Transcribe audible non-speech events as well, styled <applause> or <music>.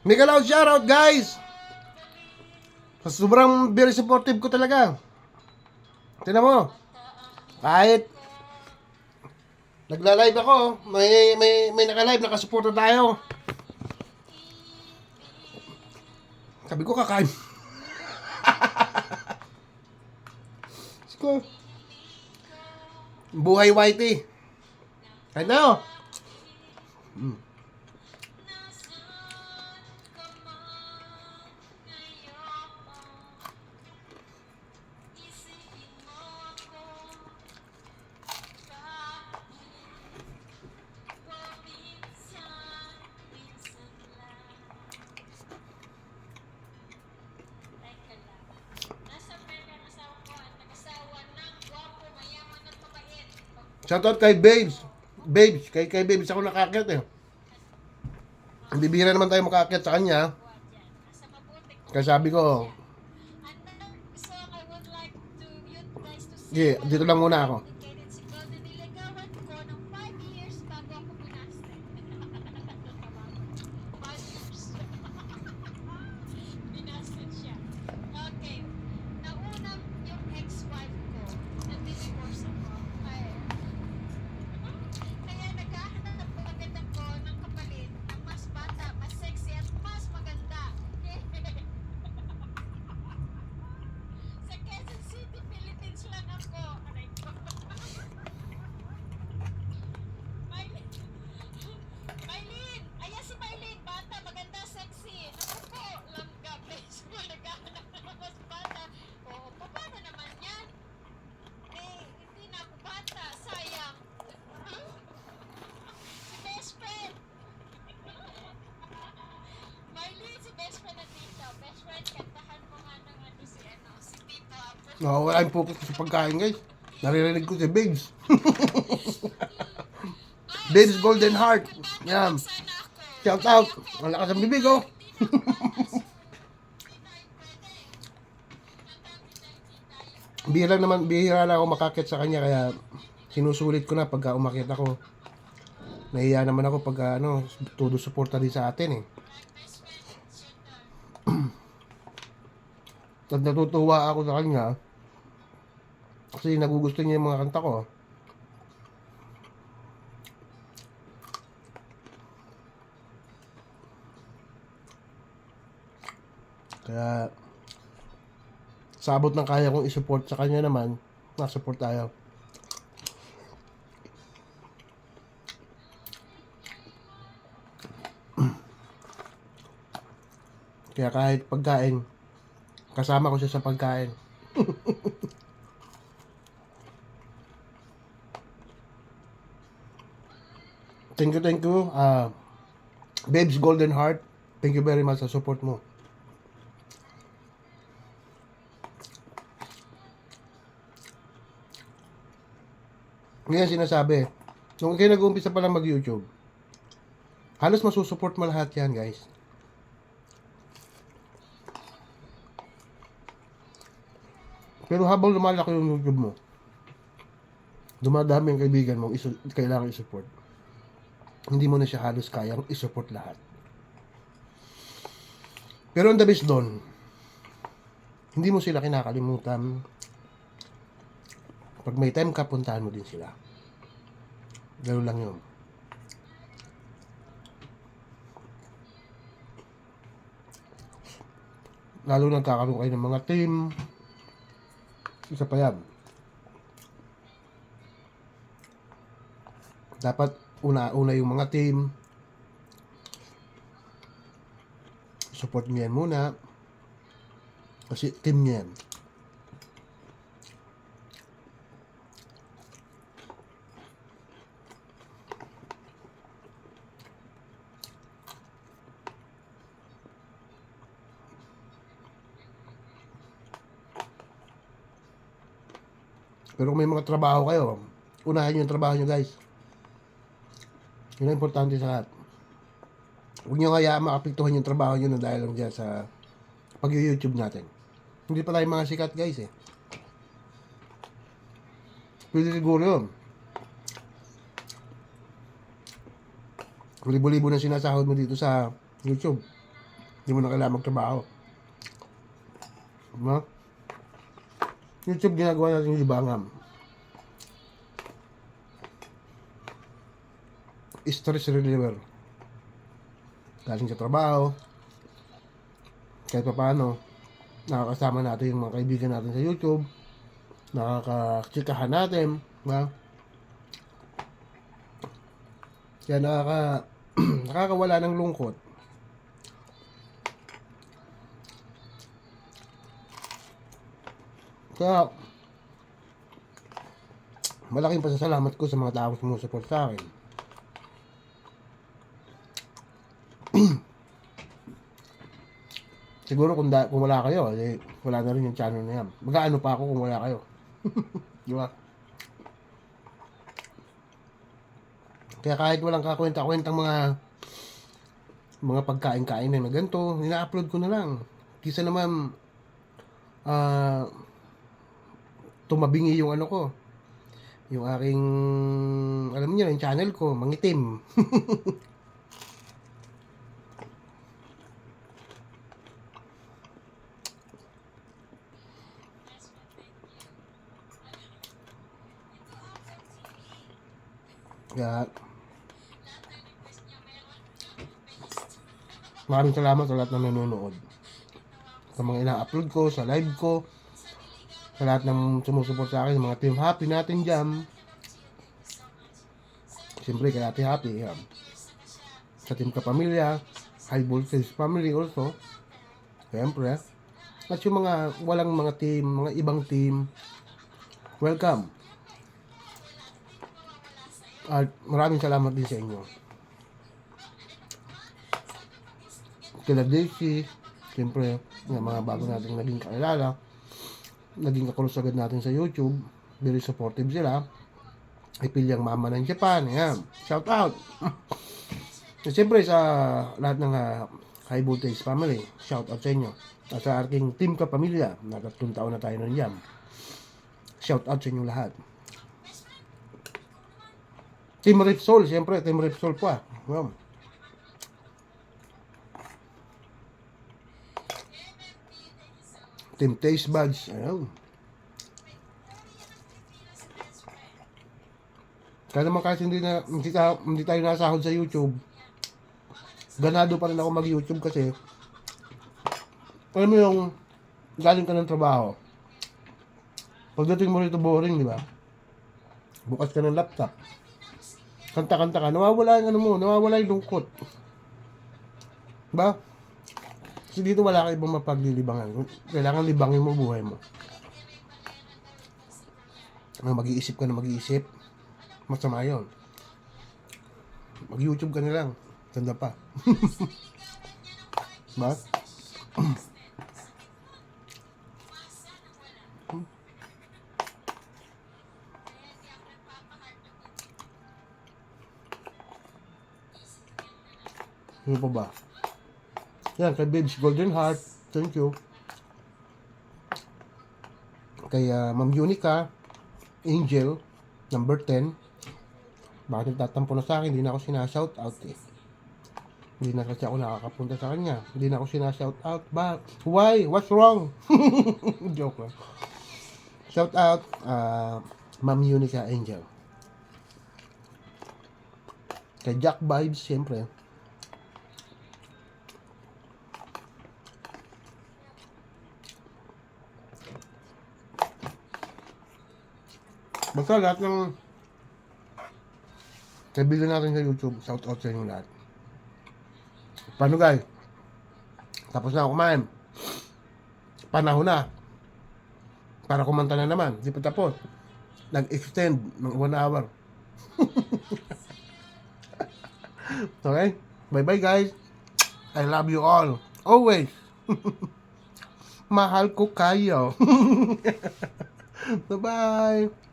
Mega loud shoutout guys! Sobrang very supportive ko talaga. Tingnan mo. Kahit nagla-live ako, may may may naka-live, nakasuporta tayo. Sabi ko kakain. <laughs> Sko. Buhay whitey. Kain na Shoutout kay Babes. Babes, kay kay Babes ako nakakit eh. Bibira naman tayo makakit sa kanya. Kaya sabi ko, yeah, dito lang muna ako. dedicated si Golden Niligawan ko ng 5 years bago ako binaste. 5 years. Binaste siya. Okay. Nauna yung ex-wife ko. Nag-divorce ako. Ay. Kaya naghahanap ako agad ako ng kapalit na mas bata, mas sexy at mas maganda. Sa Quezon City, Philippines lang ako. Aray ko. Maylin. Maylin! Ayan si Maylin. Bata, maganda, sexy. Naku po, langga, please. Naghahanap na ng mas bata. Oo, paano naman yan? Eh, hindi na ako bata. Sayang. si best friend. Maylin, si best friend nandito. Best friend, kantahan mo nga ng ano si ano, si Tito Apo. No, wala yung focus ko sa pagkain guys. Naririnig ko si Babes. <laughs> Babes Golden Heart. Yan. Shout out. Ang lakas ang bibig oh. <laughs> Bihira naman, bihira na ako makakit sa kanya kaya sinusulit ko na pagka umakit ako. Nahiya naman ako pagka ano, todo suporta din sa atin eh. <clears throat> At natutuwa ako sa kanya kasi nagugusto niya yung mga kanta ko. Kaya sa abot ng kaya kong isupport sa kanya naman, nasupport tayo. Kaya kahit pagkain, kasama ko siya sa pagkain. <laughs> thank you, thank you. Ah, Babes Golden Heart, thank you very much sa support mo. Ngayon sinasabi, nung kayo nag-uumpisa pa lang mag-YouTube, halos masusupport mo lahat yan, guys. Pero habang lumalaki yung YouTube mo, dumadami ang kaibigan mo, isu- kailangan isupport. Hindi mo na siya halos kayang isupport lahat. Pero ang best doon, hindi mo sila kinakalimutan. Pag may time ka, puntahan mo din sila. Ganun lang yun. Lalo nagkakaroon kayo ng mga team. Isa pa yan. Dapat una-una yung mga team. Support nyo yan muna. Kasi team nyo yan. Pero kung may mga trabaho kayo, unahin yung trabaho nyo guys. Yun ang importante sa lahat. Huwag nyo hayaan makapiktuhan yung trabaho nyo na dahil lang dyan sa pag-YouTube natin. Hindi pa tayo mga sikat guys eh. Pwede siguro yun. Libo-libo na sinasahod mo dito sa YouTube. Hindi mo na kailangan magtrabaho. Diba? YouTube ginagawa natin yung libangan. Stress reliever. Galing sa trabaho. Kahit pa paano, nakakasama natin yung mga kaibigan natin sa YouTube. Nakakachikahan natin. Diba? Kaya nakaka, <clears throat> nakakawala ng lungkot. Kaya, malaking pasasalamat ko sa mga taong sumusupport sa akin. <clears throat> Siguro kung, da, kung wala kayo, eh, wala na rin yung channel na yan. Mag-ano pa ako kung wala kayo. <laughs> Di ba? Kaya kahit walang kakwenta-kwentang mga mga pagkain-kain na ganito, ina-upload ko na lang. Kisa naman ah tumabingi yung ano ko. Yung aking alam niyo yung channel ko, mangitim. <laughs> Kaya, maraming salamat sa lahat ng nanonood. Sa mga ina-upload ko, sa live ko, sa lahat ng sumusuport sa akin, mga team happy natin dyan. Siyempre, kay Ate Happy, yan. Sa team Kapamilya, High Voltage Family also. Siyempre. At yung mga walang mga team, mga ibang team, welcome. At maraming salamat din sa inyo. Kila Daisy, siyempre, yung mga bago nating naging kakilala, naging kakulos agad natin sa YouTube, very supportive sila. Ipilyang mama ng Japan, ayan. Shout out! At <laughs> siyempre sa lahat ng ah, high voltage family, shout out sa inyo. At sa aking team kapamilya, nagtatlong taon na tayo nun yan. Shout out sa inyo lahat. Team Ripsol, siyempre, Team Ripsol pa. Wow. Team Taste Buds, ayun. Kaya naman kahit hindi, na, hindi, ta, hindi tayo nasahod sa YouTube, ganado pa rin ako mag-YouTube kasi, alam mo yung, galing ka ng trabaho, pagdating mo rito boring, di ba? Bukas ka ng laptop, kanta-kanta ka, nawawala yung ano mo, nawawala yung lungkot. Ba? Kasi dito wala ka ibang mapaglilibangan. Kailangan libangin mo buhay mo. Ano, mag-iisip ka na mag-iisip, masama yun. Mag-YouTube ka na lang. Ganda pa. <laughs> ba? <clears throat> Ano pa ba? Yan, kay Babes Golden Heart. Thank you. Kay ah, Ma'am Unica, Angel, number 10. Bakit nagtatampo na sa akin? Hindi na ako sinashout out eh. Hindi na kasi ako nakakapunta sa kanya. Hindi na ako sinashout out. Ba? Why? What's wrong? <laughs> Joke lang. Shout out, ah, Ma'am Unica Angel. Kay Jack Vibes, siyempre. Basta lahat ng kaibigan natin sa YouTube, shout out sa inyo lahat. Paano guys? Tapos na ako kumain. Panahon na. Para kumanta na naman. Di pa tapos. Nag-extend ng one hour. <laughs> okay? Bye-bye guys. I love you all. Always. <laughs> Mahal ko kayo. <laughs> Bye-bye.